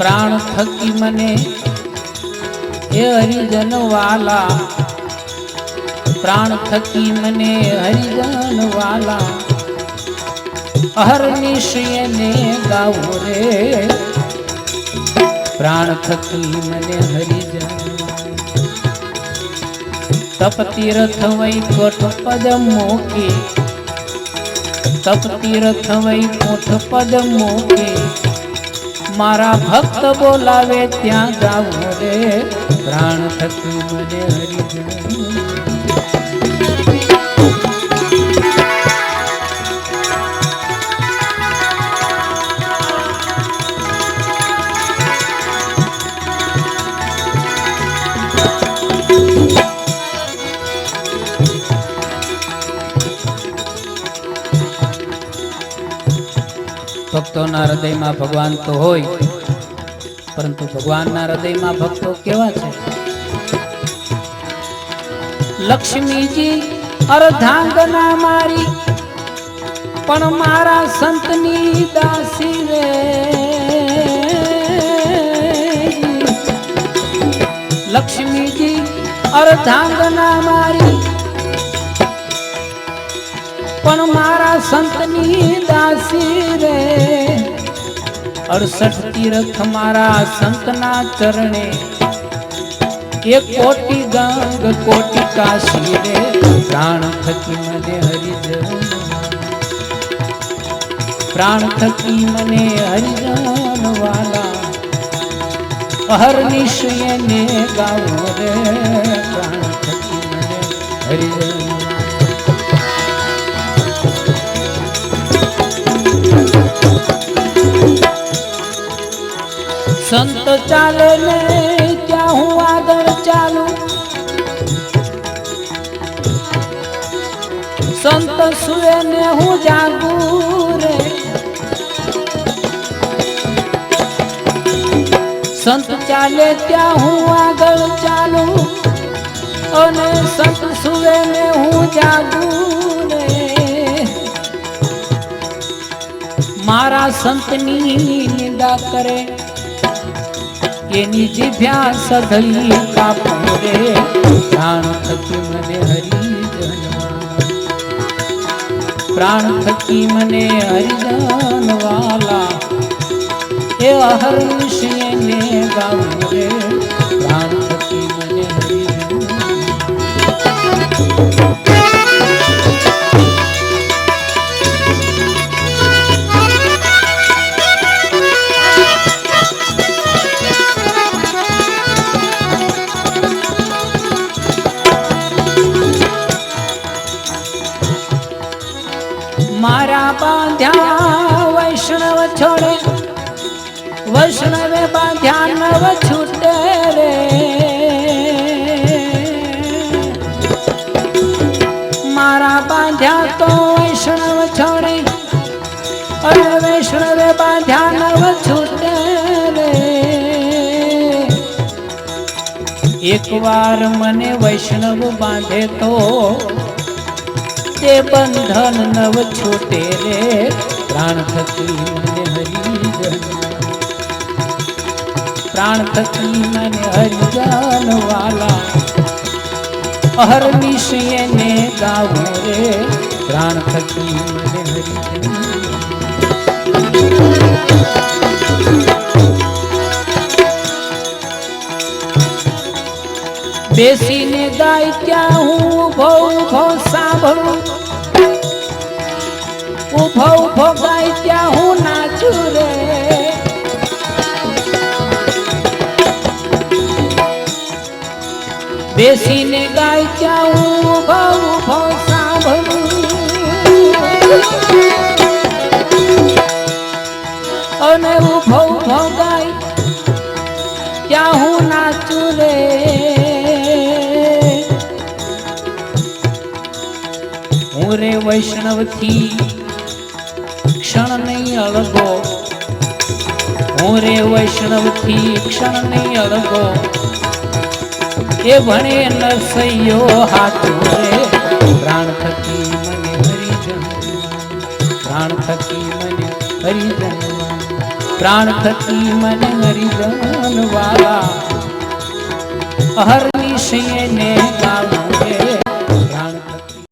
પ્રાણ થકી મને હે હરિજન વાલા. પ્રાણ થકી મને હરિજન વાલા. અહર્નિશય ને ગાવો રે. પ્રાણ થકી મને હરિજન. તપતીરથ વૈ કોઠ પદ મોકી. તપતીરથ વૈ કોઠ પદ મોકી. મારા ભક્ત બોલાવે ત્યાં ગાવું રે. પ્રાણ થતું મને હરિજન ભક્તોના હૃદયમાં ભગવાન તો હોય, પરંતુ ભગવાનના હૃદયમાં ભક્તો કેવા છે? લક્ષ્મીજી, અર્ધાંગના મારી, પણ મારા સંતની દાસી રે. લક્ષ્મીજી, અર્ધાંગના મારી સંતની દાસી રે. અડસઠ તીર્થ મારા સંતના ચરણે. એક કોટી ગંગ, કોટી કાશી રે. પ્રાણ થકી મને હરિજન પ્રાણ થકી મને હરિજન વાલા અહર્નિશય નિશ્ચયને ગાવો રે. સંત ચાલે ને ત્યાં હું આગળ ચાલુ. સંત સુએ ને હું જાગુ રે. સંત ચાલે ત્યાં હું આગળ ચાલુ. અને સંત સુએ ને હું જાગું રે. મારા સંતની નિંદા કરે. એની જીભ્યા સધલી કાપો પ્રાણ થકી મને હરિજન પ્રાણ થકી મને હરિજન વાલા એ અહર્ષિય ને ગાવું રે. પ્રાણ થકી મને હરિજન બાંધ્યા વૈષ્ણવ છોડે, વૈષ્ણવે બાંધ્યા નવ છૂટે મારા બાંધ્યા તો વૈષ્ણવ છોડે, અરે વૈષ્ણવે બાંધ્યા નવ રે. એક વાર મને વૈષ્ણવ બાંધે તો તે બંધન નવ છોટે રે, પ્રાણ થકી મને હરિજન પ્રાણ થકી મને હરિજન વાલા અહર્નિશય ને ગાવું રે, પ્રાણ થકી મને હરિજન બેસીને ગાય ક્યાં હું ઊભો ઊભો સાંભળું ઊભો ઊભો ગાય હું નાચું રે. બેસીને ગાય ત્યાં હું ઊભો ઊભો સાંભળું. અને ઊભો ઊભો ગાય ત્યાં હું નાચું રે. રે વૈષ્ણવથી ક્ષણ નહીં અળગો હું રે વૈષ્ણવથી ક્ષણ નહીં અળગો એ ભણે નરસૈયો હાથું રે પ્રાણ થકી મને હરિજન પ્રાણ થકી મને હરિજન પ્રાણ થકી મને હરિજન વાલા હરની સિંહ ને ગાવું રે